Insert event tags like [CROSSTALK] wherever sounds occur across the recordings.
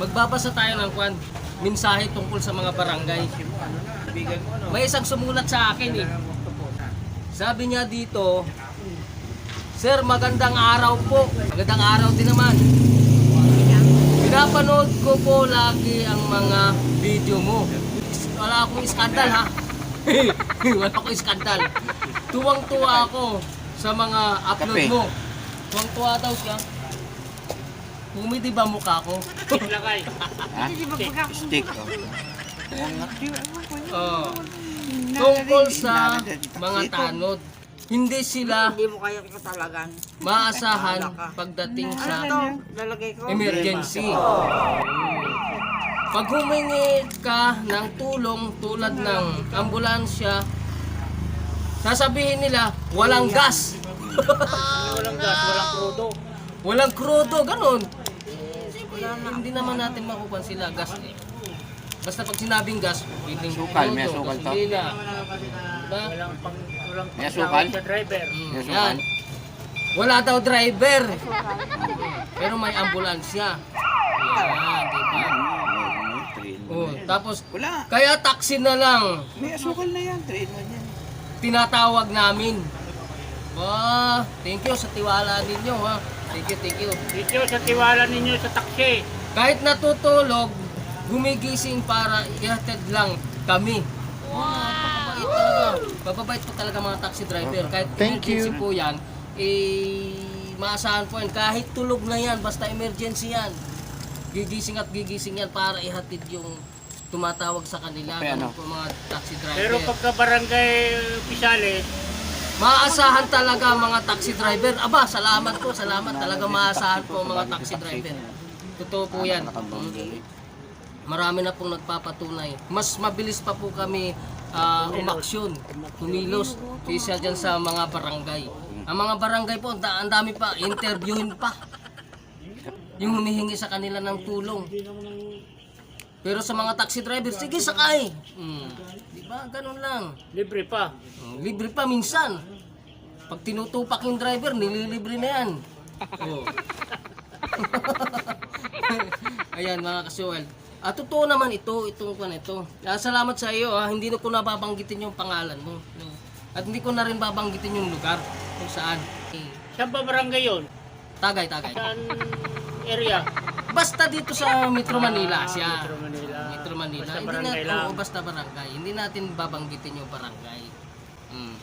Magbabasa tayo ng kwan, mensahe tungkol sa mga barangay. May isang sumulat sa akin eh. Sabi niya dito, Sir, magandang araw po. Magandang araw din naman. Pinapanood ko po lagi ang mga video mo. Wala akong iskandal ha. [LAUGHS] Wala akong iskandal. Tuwang-tuwa ako sa mga upload mo. Tuwang-tuwa daw siya. Humidi ba mukha ko? Lagay. Ha? Stick. Oh. oh. Tungkol sa mga tanod. Hindi sila Hindi mo kaya katalagan. maasahan pagdating sa Ito, lalagay ko. emergency. Pag humingi ka ng tulong tulad ng ambulansya, sasabihin nila, walang gas. Walang gas, walang krudo. Walang krudo, ganun. Hindi naman natin makupan sila gas eh. Basta pag sinabing gas, piling Sukal, may sukal to. gasolina. Diba? Walang pang walang May pagtawag asukal? sa driver. Mm, May yan. sukal? Wala daw driver. Pero may ambulansya. Yan, di ba? Oh, tapos Wala. kaya taxi na lang May asukal na yan. 3 in 1 yan. tinatawag namin. Ba, thank you sa tiwala ninyo ha. Thank you, thank you. Dito sa tiwala ninyo sa taxi. Kahit natutulog, gumigising para ihatid lang kami. Wow! Papabait talaga. Papabait po talaga mga taxi driver. Kahit emergency po yan, eh, maasahan po yan. Kahit tulog na yan, basta emergency yan. Gigising at gigising yan para ihatid yung tumatawag sa kanila. Ganun ano? po mga taxi driver. Pero pagka barangay Pisales, Maasahan talaga mga taxi driver. Aba, salamat po, salamat. Talaga maasahan po mga taxi driver. Totoo po yan. Marami na pong nagpapatunay. Mas mabilis pa po kami ah, umaksyon, kumilos, kaysa dyan sa mga barangay. Ang mga barangay po, ang dami pa, interviewin pa. Yung humihingi sa kanila ng tulong. Pero sa mga taxi driver, sige sakay. Hmm. Di ba? Ganun lang. libre pa. Oh, libre pa minsan. Pag tinutupak yung driver, nililibre na yan. Oh. [LAUGHS] Ayan mga kasuwel. At totoo naman ito, itong kwan ito. Ah, salamat sa iyo, ah. hindi na ko nababanggitin yung pangalan mo. No. At hindi ko na rin babanggitin yung lugar kung saan. Eh, Saan ba barangay yun? tagay, tagay. Saan area? Basta dito sa Metro Manila siya. Metro Manila. Manila. Basta hindi barangay natin, lang. oo, basta barangay. Hindi natin babanggitin yung barangay. Mm.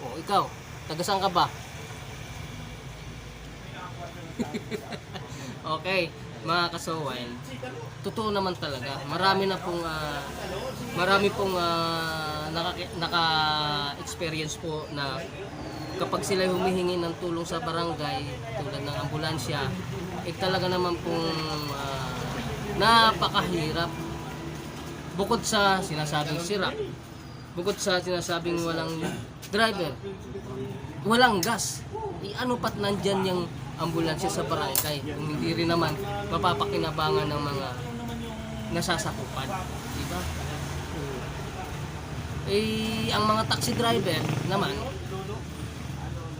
O, ikaw, taga saan ka ba? [LAUGHS] okay, mga kasawain. Totoo naman talaga. Marami na pong ah, marami pong ah, naka- naka-experience po na kapag sila humihingi ng tulong sa barangay tulad ng ambulansya, eh talaga naman pong ah, napakahirap. Bukod sa sinasabing sira, bukod sa sinasabing walang driver, walang gas. Eh, ano pat nandyan yung ambulansya sa barangay kung hindi rin naman mapapakinabangan ng mga nasasakupan. Di ba? Eh, ang mga taxi driver naman,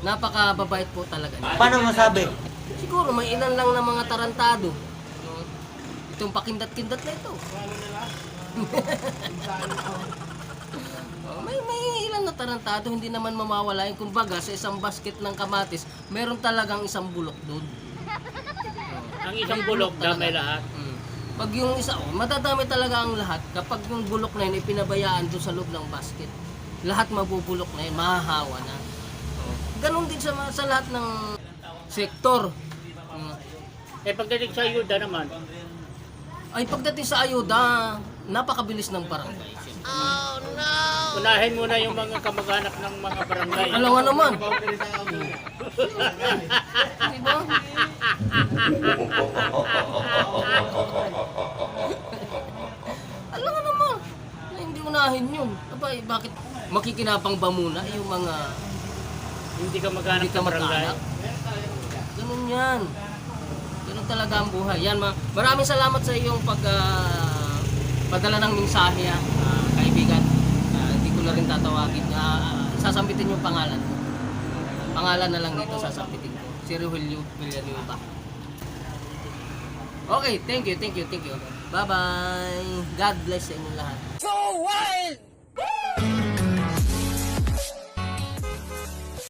napakababait po talaga. Paano masabi? Siguro may ilan lang na mga tarantado. Itong pakindat-kindat na ito. May may ilan na tarantado hindi naman mamawala yun. Kumbaga sa isang basket ng kamatis, meron talagang isang bulok doon. Ang isang bulok damay lahat. Mm. Pag yung isa, oh, madadami talaga ang lahat kapag yung bulok na yun ipinabayaan doon sa loob ng basket. Lahat mabubulok na yun, mahahawa na. Oh. Ganon din sa, mga- sa lahat ng sektor. Mm. Eh pagdating sa ayuda naman, Ay pagdating sa ayuda, napakabilis ng barangay. siyempre. unahin muna yung mga kamag-anak ng mga barangay. Alam nga naman. Di ba? Alam nga naman. na Hindi unahin yun. Abay, bakit makikinapang ba muna yung mga Hindi ka mag-anak ng barangay. Ganun yan. Ganun talaga ang buhay. Yan, ma maraming salamat sa iyong pag ah, padala ng mensahe, ah, ah, kaibigan. Ah, hindi ko na rin tatawagin. Ah, sasambitin yung pangalan mo. Pangalan na lang dito sasambitin ko. Si Rogelio Villanueva. Okay, thank you, thank you, thank you. Bye-bye. God bless sa inyo lahat. So wild!